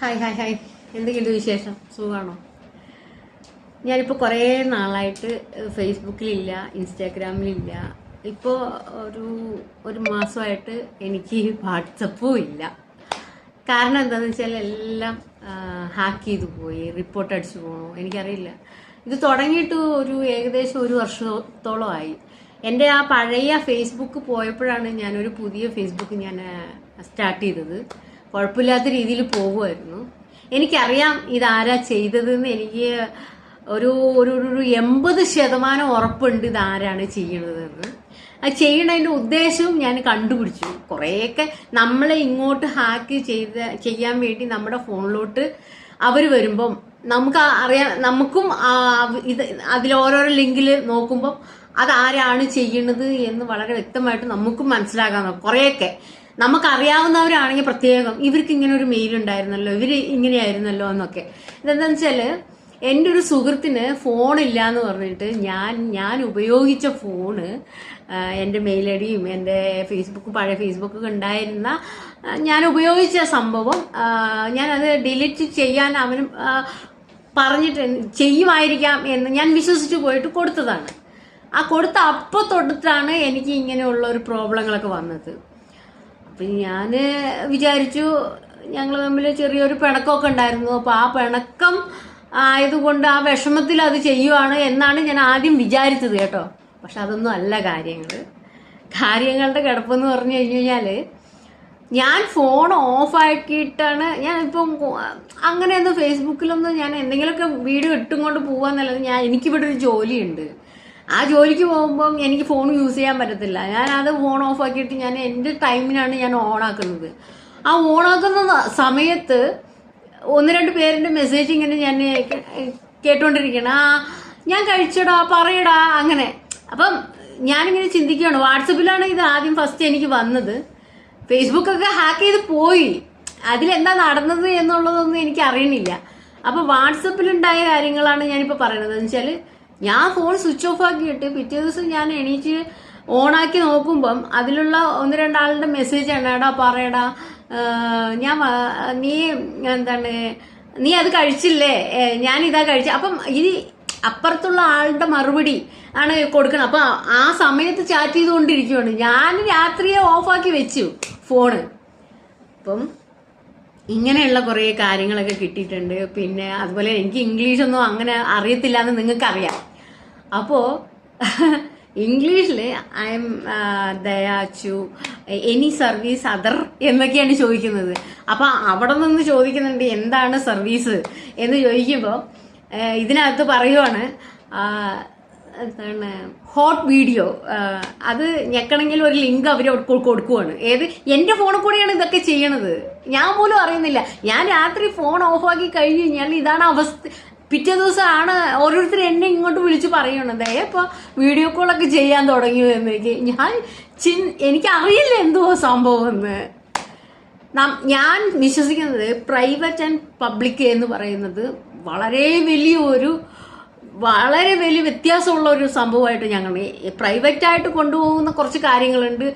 Hi hi hi. എന്തെങ്കിലും വിശേഷം? സുഖമാണോ? ഞാനിപ്പോൾ കുറേ നാളായിട്ട് ഫേസ്ബുക്കിലില്ല ഇൻസ്റ്റാഗ്രാമിലില്ല. ഇപ്പോൾ ഒരു ഒരു മാസമായിട്ട് എനിക്ക് വാട്സപ്പും ഇല്ല. കാരണം എന്താണെന്ന് വെച്ചാൽ എല്ലാം ഹാക്ക് ചെയ്തു പോയി റിപ്പോർട്ട് അടിച്ചു പോകണു എനിക്കറിയില്ല. ഇത് തുടങ്ങിയിട്ട് ഒരു ഏകദേശം ഒരു വർഷത്തോളമായി. എന്റെ ആ പഴയ ഫേസ്ബുക്ക് പോയപ്പോഴാണ് ഞാനൊരു പുതിയ ഫേസ്ബുക്ക് ഞാൻ സ്റ്റാർട്ട് ചെയ്തത്. കുഴപ്പമില്ലാത്ത രീതിയിൽ പോകുമായിരുന്നു. എനിക്കറിയാം ഇതാരാ ചെയ്തതെന്ന് എനിക്ക് ഒരു ഒരു ഒരു എൺപത് ശതമാനം ഉറപ്പുണ്ട് ഇതാരാണ് ചെയ്യണതെന്ന്. അത് ചെയ്യണതിന്റെ ഉദ്ദേശവും ഞാൻ കണ്ടുപിടിച്ചു. കുറേയൊക്കെ നമ്മളെ ഇങ്ങോട്ട് ഹാക്ക് ചെയ്ത് ചെയ്യാൻ വേണ്ടി നമ്മുടെ ഫോണിലോട്ട് അവർ വരുമ്പം നമുക്ക് അറിയാൻ നമുക്കും ഇത് അതിലോരോരോ ലിങ്കിൽ നോക്കുമ്പം അതാരാണ് ചെയ്യണത് എന്ന് വളരെ വ്യക്തമായിട്ട് നമുക്കും മനസ്സിലാക്കാൻ കുറേയൊക്കെ നമുക്കറിയാവുന്നവരാണെങ്കിൽ പ്രത്യേകം ഇവർക്ക് ഇങ്ങനെ ഒരു മെയിൽ ഉണ്ടായിരുന്നല്ലോ ഇവർ ഇങ്ങനെയായിരുന്നല്ലോ എന്നൊക്കെ. ഇതെന്താണെന്ന് വെച്ചാൽ എന്റെ ഒരു സുഹൃത്തിന് ഫോണില്ല എന്ന് പറഞ്ഞിട്ട് ഞാൻ ഞാൻ ഉപയോഗിച്ച ഫോണ് എന്റെ മെയിൽ ഐ ഡിയും എന്റെ ഫേസ്ബുക്ക് പഴയ ഫേസ്ബുക്ക് ഉണ്ടായിരുന്ന ഞാൻ ഉപയോഗിച്ച സംഭവം ഞാനത് ഡിലീറ്റ് ചെയ്യാൻ അവനും പറഞ്ഞിട്ട് ചെയ്യുമായിരിക്കാം എന്ന് ഞാൻ വിശ്വസിച്ച് പോയിട്ട് കൊടുത്തതാണ്. ആ കൊടുത്ത അപ്പോൾ തൊട്ടിട്ടാണ് എനിക്ക് ഇങ്ങനെയുള്ള ഒരു പ്രോബ്ലങ്ങളൊക്കെ വന്നത്. അപ്പം ഞാൻ വിചാരിച്ചു ഞങ്ങൾ തമ്മിൽ ചെറിയൊരു പിണക്കമൊക്കെ ഉണ്ടായിരുന്നു. അപ്പൊ ആ പിണക്കം ആയതുകൊണ്ട് ആ വിഷമത്തിൽ അത് ചെയ്യുവാണ് എന്നാണ് ഞാൻ ആദ്യം വിചാരിച്ചത് കേട്ടോ. പക്ഷെ അതൊന്നും അല്ല കാര്യങ്ങൾ കാര്യങ്ങളുടെ കിടപ്പെന്ന് പറഞ്ഞു കഴിഞ്ഞു കഴിഞ്ഞാൽ ഞാൻ ഫോൺ ഓഫാക്കിയിട്ടാണ് ഞാൻ ഇപ്പം അങ്ങനെയൊന്നും ഫേസ്ബുക്കിലൊന്നും ഞാൻ എന്തെങ്കിലുമൊക്കെ വീഡിയോ ഇട്ടും കൊണ്ട് പോകാന്നല്ലാതെ ഞാൻ എനിക്കിവിടെ ഒരു ജോലിയുണ്ട്. ആ ജോലിക്ക് പോകുമ്പം എനിക്ക് ഫോൺ യൂസ് ചെയ്യാൻ പറ്റത്തില്ല. ഞാൻ അത് ഫോൺ ഓഫ് ആക്കിയിട്ട് ഞാൻ എന്റെ ടൈമിനാണ് ഞാൻ ഓൺ ആക്കുന്നത്. ആ ഓൺ ആക്കുന്ന സമയത്ത് ഒന്ന് രണ്ട് പേരുടെ മെസ്സേജ് ഇങ്ങനെ ഞാൻ കേട്ടോണ്ടിരിക്കണം ആ ഞാൻ കഴിച്ചടാ പറയടാ അങ്ങനെ. അപ്പം ഞാനിങ്ങനെ ചിന്തിക്കുകയാണ്. വാട്സപ്പിലാണ് ഇത് ആദ്യം ഫസ്റ്റ് എനിക്ക് വന്നത്. ഫേസ്ബുക്കൊക്കെ ഹാക്ക് ചെയ്ത് പോയി. അതിലെന്താ നടന്നത് എന്നുള്ളതൊന്നും എനിക്ക് അറിയണില്ല. അപ്പോൾ വാട്സപ്പിലുണ്ടായ കാര്യങ്ങളാണ് ഞാനിപ്പോ പറയുന്നത്. എന്ന് വെച്ചാൽ ഞാൻ ഫോൺ സ്വിച്ച് ഓഫ് ആക്കിയിട്ട് പിറ്റേ ദിവസം ഞാൻ എണീച്ച് ഓണാക്കി നോക്കുമ്പം അതിലുള്ള ഒന്ന് രണ്ടാളുടെ മെസ്സേജ് ആണ് എടാ പറയടാ ഞാൻ നീ എന്താണ് നീ അത് കഴിച്ചില്ലേ? ഞാൻ ഇതാ കഴിച്ച. അപ്പം ഇത് അപ്പുറത്തുള്ള ആളുടെ മറുപടി ആണ് കൊടുക്കണം അപ്പൊ ആ സമയത്ത് ചാറ്റ് ചെയ്തുകൊണ്ടിരിക്കുകയാണ് ഞാൻ രാത്രിയെ ഓഫാക്കി വെച്ചു ഫോണ് അപ്പം ഇങ്ങനെയുള്ള കുറേ കാര്യങ്ങളൊക്കെ കിട്ടിയിട്ടുണ്ട്. പിന്നെ അതുപോലെ എനിക്ക് ഇംഗ്ലീഷൊന്നും അങ്ങനെ അറിയത്തില്ല എന്ന് നിങ്ങൾക്കറിയാം. അപ്പോൾ ഇംഗ്ലീഷിൽ ഐ എം ദയാച്ചു എനി സർവീസ് അതർ എന്നൊക്കെയാണ് ചോദിക്കുന്നത്. അപ്പോൾ അവിടെ നിന്ന് ചോദിക്കുന്നുണ്ട് എന്താണ് സർവീസ് എന്ന് ചോദിക്കുമ്പോൾ ഇതിനകത്ത് പറയുവാണ് എന്താണ് ഹോട്ട് വീഡിയോ അത് ഞെക്കണമെങ്കിൽ ഒരു ലിങ്ക് അവർ കൊടുക്കുവാണ്. ഏത് എന്റെ ഫോണിൽ കൂടെയാണ് ഇതൊക്കെ ചെയ്യണത്? ഞാൻ പോലും അറിയുന്നില്ല. ഞാൻ രാത്രി ഫോൺ ഓഫാക്കി കഴിഞ്ഞ് കഴിഞ്ഞാൽ ഇതാണ് അവസ്ഥ പിറ്റേ ദിവസമാണ് ഓരോരുത്തർ എന്നെ ഇങ്ങോട്ട് വിളിച്ച് പറയണത്. ഇപ്പൊ വീഡിയോ കോളൊക്കെ ചെയ്യാൻ തുടങ്ങി എനിക്ക് ഞാൻ ചിൻ എനിക്കറിയില്ല എന്തോ സംഭവം എന്ന് ഞാൻ വിശ്വസിക്കുന്നത് പ്രൈവറ്റ് ആൻഡ് പബ്ലിക് എന്ന് പറയുന്നത് വളരെ വലിയ ഒരു വളരെ വലിയ വ്യത്യാസമുള്ള ഒരു സംഭവമായിട്ട് ഞങ്ങൾ പ്രൈവറ്റായിട്ട് കൊണ്ടുപോകുന്ന കുറച്ച് കാര്യങ്ങളുണ്ട്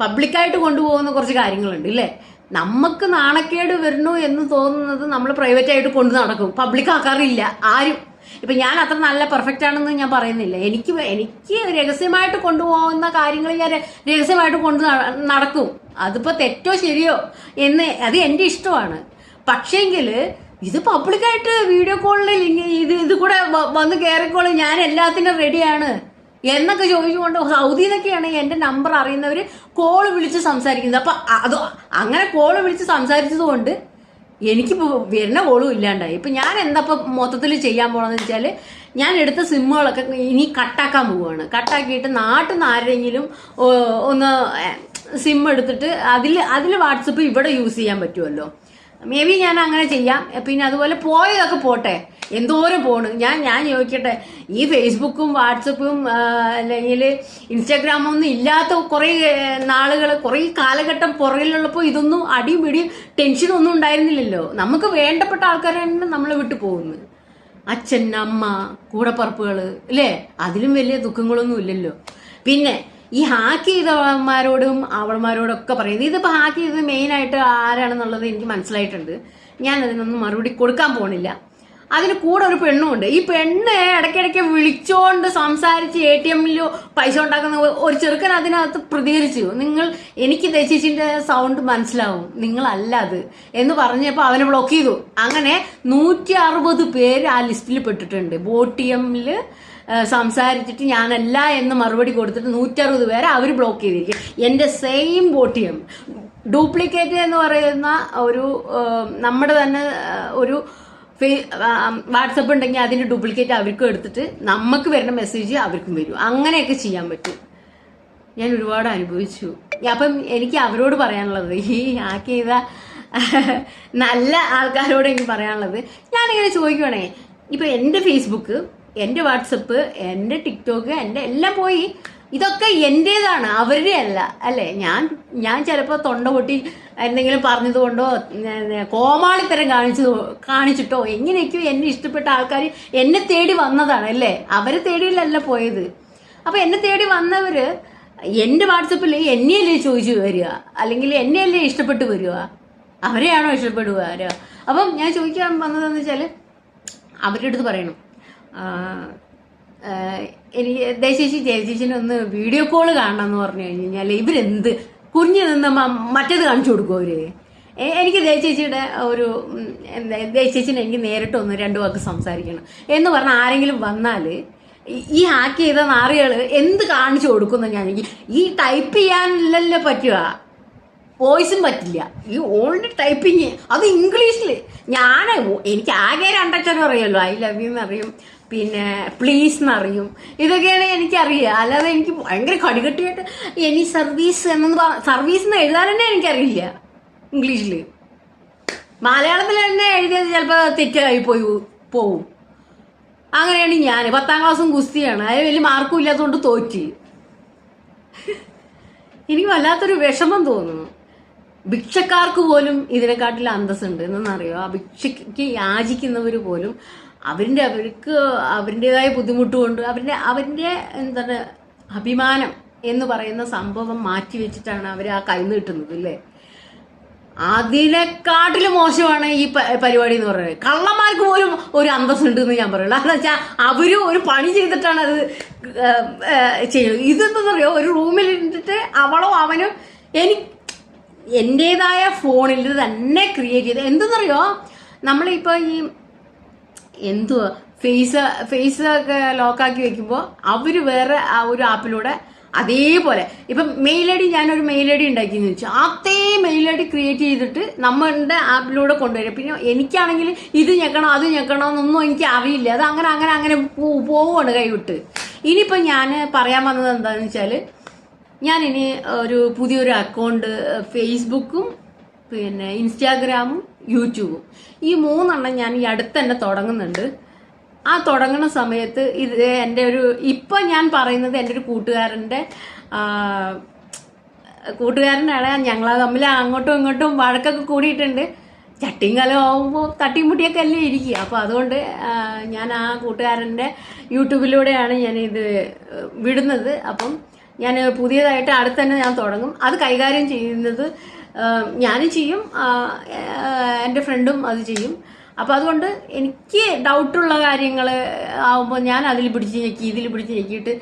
പബ്ലിക്കായിട്ട് കൊണ്ടുപോകുന്ന കുറച്ച് കാര്യങ്ങളുണ്ട് ഇല്ലേ? നമുക്ക് നാണക്കേട് വരുന്നു എന്ന് തോന്നുന്നത് നമ്മൾ പ്രൈവറ്റ് ആയിട്ട് കൊണ്ടു നടക്കും. പബ്ലിക് ആക്കാറില്ല. ആരും. ഇപ്പൊ ഞാൻ അത്ര നല്ല പെർഫെക്റ്റ് ആണെന്ന് ഞാൻ പറയുന്നില്ല. എനിക്ക് എനിക്ക് രഹസ്യമായിട്ട് കൊണ്ടുപോകുന്ന കാര്യങ്ങൾ ഞാൻ രഹസ്യമായിട്ട് കൊണ്ടു നട- നടക്കും. അതിപ്പോ തെറ്റോ ശരിയോ എന്ന് അത് എന്റെ ഇഷ്ടമാണ്. പക്ഷേങ്കിൽ ഇത് പബ്ലിക്കായിട്ട് വീഡിയോ കോളിൽ ഇത് ഇത് കൂടെ വന്ന് കയറിക്കോളും ഞാൻ എല്ലാത്തിനും റെഡിയാണ് എന്നൊക്കെ ചോദിച്ചുകൊണ്ട് സൗദിയിലൊക്കെയാണ് എന്റെ നമ്പർ അറിയുന്നവർ കോൾ വിളിച്ച് സംസാരിക്കുന്നത്. അപ്പൊ അത് അങ്ങനെ കോൾ വിളിച്ച് സംസാരിച്ചത് കൊണ്ട് എനിക്കിപ്പോ വരുന്ന കോളും ഇല്ലാണ്ടായി. ഇപ്പൊ ഞാൻ എന്താപ്പ മൊത്തത്തിൽ ചെയ്യാൻ പോണെന്ന് വെച്ചാൽ ഞാൻ എടുത്ത സിമ്മുകളൊക്കെ ഇനി കട്ടാക്കാൻ പോവുകയാണ് കട്ടാക്കിയിട്ട് നാട്ടിൽ നിന്ന് ആരെങ്കിലും ഒന്ന് സിം എടുത്തിട്ട് അതിൽ അതിൽ വാട്സപ്പ് ഇവിടെ യൂസ് ചെയ്യാൻ പറ്റുമല്ലോ മേ ബി ഞാൻ അങ്ങനെ ചെയ്യാം. പിന്നെ അതുപോലെ പോയതൊക്കെ പോട്ടെ. എന്തോരം പോണ്. ഞാൻ ഞാൻ ചോദിക്കട്ടെ. ഈ ഫേസ്ബുക്കും വാട്സപ്പും അല്ലെങ്കിൽ ഇൻസ്റ്റാഗ്രാമും ഒന്നും ഇല്ലാത്ത കുറേ നാളുകൾ കുറേ കാലഘട്ടം പുറകിലുള്ളപ്പോൾ ഇതൊന്നും അടിയും പിടിയും ടെൻഷനൊന്നും ഉണ്ടായിരുന്നില്ലല്ലോ. നമുക്ക് വേണ്ടപ്പെട്ട ആൾക്കാരാണ് നമ്മളെ വിട്ടു പോകുന്നു. അച്ഛൻ അമ്മ കൂടപ്പറപ്പുകൾ അല്ലേ? അതിലും വലിയ ദുഃഖങ്ങളൊന്നും ഇല്ലല്ലോ. പിന്നെ ഈ ഹാക്ക് ചെയ്തവന്മാരോടും അവൾമാരോടൊക്കെ പറയുന്നത് ഇതിപ്പോൾ ഹാക്ക് ചെയ്തത് മെയിനായിട്ട് ആരാണെന്നുള്ളത് എനിക്ക് മനസ്സിലായിട്ടുണ്ട്. ഞാൻ അതിനൊന്നും മറുപടി കൊടുക്കാൻ പോണില്ല. അതിന് കൂടെ ഒരു പെണ്ണുമുണ്ട്. ഈ പെണ്ണ് ഇടയ്ക്കിടയ്ക്ക് വിളിച്ചോണ്ട് സംസാരിച്ച് എ ടി എമ്മിൽ പൈസ ഉണ്ടാക്കുന്ന ഒരു ചെറുക്കൻ അതിനകത്ത് പ്രതികരിച്ചു. നിങ്ങൾ എനിക്ക് ദശിച്ചിന്റെ സൗണ്ട് മനസ്സിലാവും. നിങ്ങളല്ല അത് എന്ന് പറഞ്ഞപ്പോൾ അവനെ ബ്ലോക്ക് ചെയ്തു. അങ്ങനെ നൂറ്റി അറുപത് പേര് ആ ലിസ്റ്റിൽ പെട്ടിട്ടുണ്ട്. ബോട്ടിയമ്മിൽ സംസാരിച്ചിട്ട് ഞാനല്ല എന്ന് മറുപടി കൊടുത്തിട്ട് നൂറ്ററുപത് പേരെ അവർ ബ്ലോക്ക് ചെയ്തിരിക്കും. എന്റെ സെയിം ബോട്ടിയം ഡ്യൂപ്ലിക്കേറ്റ് എന്ന് പറയുന്ന ഒരു നമ്മുടെ തന്നെ ഒരു വാട്സപ്പ് ഉണ്ടെങ്കിൽ അതിന്റെ ഡ്യൂപ്ലിക്കേറ്റ് അവർക്കും എടുത്തിട്ട് നമുക്ക് വരുന്ന മെസ്സേജ് അവർക്കും വരും. അങ്ങനെയൊക്കെ ചെയ്യാൻ പറ്റും. ഞാൻ ഒരുപാട് അനുഭവിച്ചു. അപ്പം എനിക്ക് അവരോട് പറയാനുള്ളത് ഈ ഹാക്ക് ചെയ്ത നല്ല ആൾക്കാരോട് എനിക്ക് പറയാനുള്ളത് ഞാനിങ്ങനെ ചോദിക്കുവാണേ ഇപ്പൊ എന്റെ ഫേസ്ബുക്ക് എന്റെ വാട്സപ്പ് എന്റെ ടിക്ടോക്ക് എന്റെ എല്ലാം പോയി. ഇതൊക്കെ എന്റേതാണ് അവരുടെ അല്ല. അല്ലേ? ഞാൻ ഞാൻ ചിലപ്പോൾ തൊണ്ട പൊട്ടി എന്തെങ്കിലും പറഞ്ഞതുകൊണ്ടോ കോമാളിത്തരം കാണിച്ചു കാണിച്ചിട്ടോ എങ്ങനെയൊക്കെയോ എന്നെ ഇഷ്ടപ്പെട്ട ആൾക്കാർ എന്നെ തേടി വന്നതാണ് അല്ലേ? അവരെ തേടിയിലല്ല പോയത്. അപ്പോൾ എന്നെ തേടി വന്നവര് എന്റെ വാട്സപ്പിൽ എന്നെയല്ലേ ചോദിച്ചു വരിക? അല്ലെങ്കിൽ എന്നെയല്ലേ ഇഷ്ടപ്പെട്ട് വരിക? അവരെയാണോ ഇഷ്ടപ്പെടുക? ആരോ? അപ്പം ഞാൻ ചോദിക്കാൻ വന്നതെന്ന് വെച്ചാൽ അവരുടെ അടുത്ത് പറയണം. എനിക്ക് ദേശേശി ജയചേച്ചിനെ ഒന്ന് വീഡിയോ കോൾ കാണണം എന്ന് പറഞ്ഞു കഴിഞ്ഞു കഴിഞ്ഞാൽ ഇവരെന്ത് കുഞ്ഞു നിന്ന് മറ്റേത് കാണിച്ചു കൊടുക്കും അവർ? എനിക്ക് ദേശേച്ചിയുടെ ഒരു എന്താ ദേശേച്ചിനെ എനിക്ക് നേരിട്ട് ഒന്ന് രണ്ടു വാക്ക് സംസാരിക്കണം. എന്ന് പറഞ്ഞാൽ ആരെങ്കിലും വന്നാൽ ഈ- ഹാക്ക് ചെയ്ത നാറികൾ എന്ത് കാണിച്ചു കൊടുക്കുന്നു ഞാൻ ഈ- ടൈപ്പ് ചെയ്യാനല്ലല്ലോ പറ്റുക. വോയിസും പറ്റില്ല. ഈ ഓൾഡ് ടൈപ്പിങ് അത് ഇംഗ്ലീഷിൽ ഞാൻ എനിക്ക് ആകെ രണ്ടക്ഷരം അറിയാലോ ഐ ലവ് യു എന്നറിയും പിന്നെ പ്ലീസ് എന്നറിയും ഇതൊക്കെയാണ് എനിക്കറിയുക അല്ലാതെ എനിക്ക് ഭയങ്കര കടികട്ടിയായിട്ട് എനി സർവീസ് എന്നൊന്ന് സർവീസ് എന്ന് എഴുതാൻ തന്നെ എനിക്കറിയില്ല ഇംഗ്ലീഷിൽ മലയാളത്തിൽ തന്നെ എഴുതിയത് ചിലപ്പോൾ തെറ്റായി പോയി പോവും. അങ്ങനെയാണ് ഞാൻ പത്താം ക്ലാസ്സും കുസ്തിയാണ് അതിന് വലിയ മാർക്കും ഇല്ലാത്തതുകൊണ്ട് തോറ്റി. എനിക്ക് വല്ലാത്തൊരു വിഷമം തോന്നുന്നു. ഭിക്ഷക്കാർക്ക് പോലും ഇതിനെക്കാട്ടിൽ അന്തസ്സുണ്ട്. എന്നറിയോ ആ ഭിക്ഷയ്ക്ക് യാചിക്കുന്നവർ പോലും അവരുടെ അവർക്ക് അവരുടേതായ ബുദ്ധിമുട്ടുകൊണ്ട് അവരുടെ അവരുടെ എന്താണ് അഭിമാനം എന്ന് പറയുന്ന സംഭവം മാറ്റി വെച്ചിട്ടാണ് അവർ ആ കൈ നീട്ടുന്നത് അല്ലേ? അതിനെക്കാട്ടിലും മോശമാണ് ഈ പരിപാടി എന്ന് പറയുന്നത്. കള്ളന്മാർക്ക് പോലും ഒരു അന്തസ് ഉണ്ട് എന്ന് ഞാൻ പറയുള്ളൂ. അതെന്ന് വെച്ചാൽ അവരും ഒരു പണി ചെയ്തിട്ടാണ് അത് ചെയ്യുന്നത്. ഇതെന്താ പറയുക ഒരു റൂമിൽ ഇരുന്നിട്ട് അവളോ അവനും എനിക്ക് എന്റെതായ ഫോണിൽ തന്നെ ക്രിയേറ്റ് ചെയ്ത് എന്തെന്നറിയോ? നമ്മളിപ്പോൾ ഈ എന്തുവാ? ഫേസ് ഫേസ് ഒക്കെ ലോക്കാക്കി വെക്കുമ്പോൾ അവർ വേറെ ആ ഒരു ആപ്പിലൂടെ അതേപോലെ. ഇപ്പം മെയിൽ ഐ ഡി ഞാനൊരു മെയിൽ ഐ ഡി ഉണ്ടാക്കിയെന്ന് വെച്ചു. അതേ മെയിൽ ഐ ഡി ക്രിയേറ്റ് ചെയ്തിട്ട് നമ്മളുടെ ആപ്പിലൂടെ കൊണ്ടുവരും. പിന്നെ എനിക്കാണെങ്കിൽ ഇത് ഞെക്കണം അത് ഞെക്കണം എന്നൊന്നും എനിക്ക് അറിയില്ല. അത് അങ്ങനെ അങ്ങനെ അങ്ങനെ പോവുകയാണ് കൈവിട്ട്. ഇനിയിപ്പോൾ ഞാൻ പറയാൻ വന്നത് എന്താണെന്ന് വെച്ചാൽ ഞാൻ ഇനി ഒരു പുതിയൊരു അക്കൗണ്ട് ഫേസ്ബുക്കും പിന്നെ ഇൻസ്റ്റാഗ്രാമും യൂട്യൂബും. ഈ മൂന്നെണ്ണം ഞാൻ ഈ അടുത്ത് തന്നെ തുടങ്ങുന്നുണ്ട്. ആ തുടങ്ങുന്ന സമയത്ത് ഇത് എന്റെ ഒരു ഇപ്പം ഞാൻ പറയുന്നത് എന്റെ ഒരു കൂട്ടുകാരന്റെ കൂട്ടുകാരനാണ് ഞങ്ങൾ തമ്മിൽ അങ്ങോട്ടും ഇങ്ങോട്ടും വഴക്കൊക്കെ കൂടിയിട്ടുണ്ട്. ചട്ടിയും കലം ആവുമ്പോൾ തട്ടിയും മുട്ടിയൊക്കെ അല്ലേ ഇരിക്കുക. അപ്പോൾ അതുകൊണ്ട് ഞാൻ ആ കൂട്ടുകാരന്റെ യൂട്യൂബിലൂടെയാണ് ഇത് വിടുന്നത്. അപ്പം ഞാൻ പുതിയതായിട്ട് അടുത്ത് തന്നെ ഞാൻ തുടങ്ങും. അത് കൈകാര്യം ചെയ്യുന്നത് ഞാനും ചെയ്യും. എന്റെ ഫ്രണ്ടും അത് ചെയ്യും. അപ്പോൾ അതുകൊണ്ട് എനിക്ക് ഡൗട്ടുള്ള കാര്യങ്ങൾ ആവുമ്പോൾ ഞാൻ അതിൽ പിടിച്ച് ഞെക്കി ഇതിൽ പിടിച്ച് ഞെക്കിയിട്ട്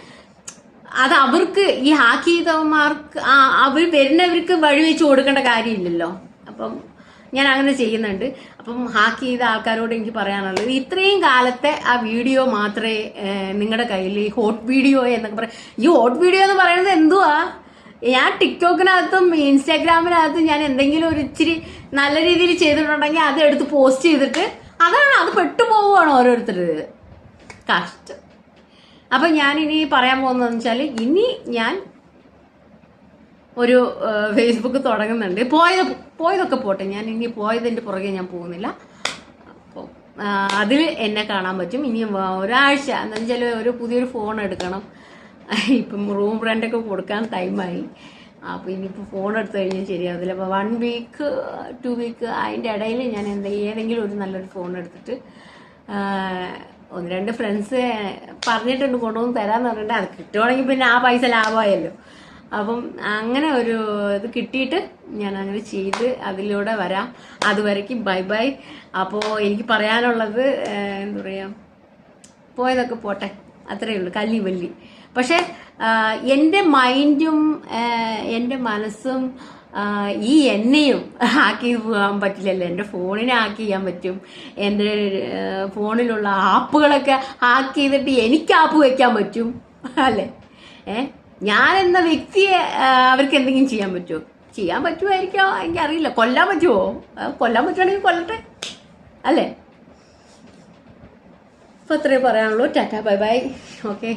അത് അവർക്ക് ഈ ഹാക്ക് ചെയ്തവന്മാർക്ക് അവർ വരുന്നവർക്ക് വഴി വെച്ച് കൊടുക്കേണ്ട കാര്യമില്ലല്ലോ. അപ്പം ഞാൻ അങ്ങനെ ചെയ്യുന്നുണ്ട്. അപ്പം ഹാക്ക് ചെയ്ത ആൾക്കാരോട് എനിക്ക് പറയാനുള്ളത് ഇത്രയും കാലത്തെ ആ വീഡിയോ മാത്രമേ നിങ്ങളുടെ കയ്യിൽ ഈ ഹോട്ട് വീഡിയോ എന്നൊക്കെ പറയാം ഈ ഹോട്ട് വീഡിയോ എന്ന് പറയുന്നത് എന്തുവാ? ഞാൻ ടിക്ടോക്കിനകത്തും ഇൻസ്റ്റാഗ്രാമിനകത്തും ഞാൻ എന്തെങ്കിലും ഒരു ഇച്ചിരി നല്ല രീതിയിൽ ചെയ്തിട്ടുണ്ടെങ്കിൽ അത് എടുത്ത് പോസ്റ്റ് ചെയ്തിട്ട് അതാണ് അത് പെട്ടുപോവുകയാണ് ഓരോരുത്തർ കഷ്ടം. അപ്പൊ ഞാൻ ഇനി പറയാൻ പോകുന്നതെന്ന് വെച്ചാൽ ഇനി ഞാൻ ഒരു ഫേസ്ബുക്ക് തുടങ്ങുന്നുണ്ട്. പോയത് പോയതൊക്കെ പോട്ടെ. ഞാൻ ഇനി പോയതിന്റെ പുറകെ ഞാൻ പോകുന്നില്ല. അപ്പോൾ അതിൽ എന്നെ കാണാൻ പറ്റും. ഇനി ഒരാഴ്ച എന്താ വെച്ചാൽ ഒരു പുതിയൊരു ഫോൺ എടുക്കണം. ഇപ്പം റൂം റെന്റൊക്കെ കൊടുക്കാൻ ടൈമായി അപ്പോൾ ഇനിയിപ്പോൾ ഫോൺ എടുത്തു കഴിഞ്ഞാൽ ശരിയാവില്ല അപ്പോൾ വൺ വീക്ക് ടു വീക്ക് അതിന്റെ ഇടയിൽ ഞാൻ എന്താ ഏതെങ്കിലും ഒരു നല്ലൊരു ഫോൺ എടുത്തിട്ട് ഒന്ന് രണ്ട് ഫ്രണ്ട്സ് പറഞ്ഞിട്ടുണ്ട് കൊണ്ടുവന്ന് തരാമെന്ന് പറഞ്ഞിട്ട് അത് കിട്ടുവാണെങ്കിൽ പിന്നെ ആ പൈസ ലാഭമായല്ലോ. അപ്പം അങ്ങനെ ഒരു ഇത് കിട്ടിയിട്ട് ഞാൻ അങ്ങനെ ചെയ്ത് അതിലൂടെ വരാം. അതുവരയ്ക്ക് ബൈ ബൈ. അപ്പോൾ എനിക്ക് പറയാനുള്ളത് എന്താ പറയുക പോയതൊക്കെ പോട്ടെ. അത്രയേ ഉള്ളൂ. കല്ലി വല്ലി. പക്ഷെ എന്റെ മൈൻഡും എന്റെ മനസ്സും ഈ എന്നെയും ഹാക്ക് പോകാൻ പറ്റില്ലല്ലോ. എന്റെ ഫോണിനെ ഹാക്ക് ചെയ്യാൻ പറ്റും. എന്റെ ഫോണിലുള്ള ആപ്പുകളൊക്കെ ഹാക്ക് ചെയ്തിട്ട് എനിക്ക് ആപ്പ് വയ്ക്കാൻ പറ്റും. അല്ലേ? ഏ? ഞാൻ എന്ന വ്യക്തിയെ അവർക്ക് എന്തെങ്കിലും ചെയ്യാൻ പറ്റുമോ ചെയ്യാൻ പറ്റുമായിരിക്കോ എനിക്കറിയില്ല. കൊല്ലാൻ പറ്റുമോ കൊല്ലാൻ പറ്റുവാണെങ്കിൽ കൊല്ലട്ടെ. അല്ലേ? അപ്പോൾ അത്രേ പറയാനുള്ളൂ. Tata bye bye. ഓക്കെ.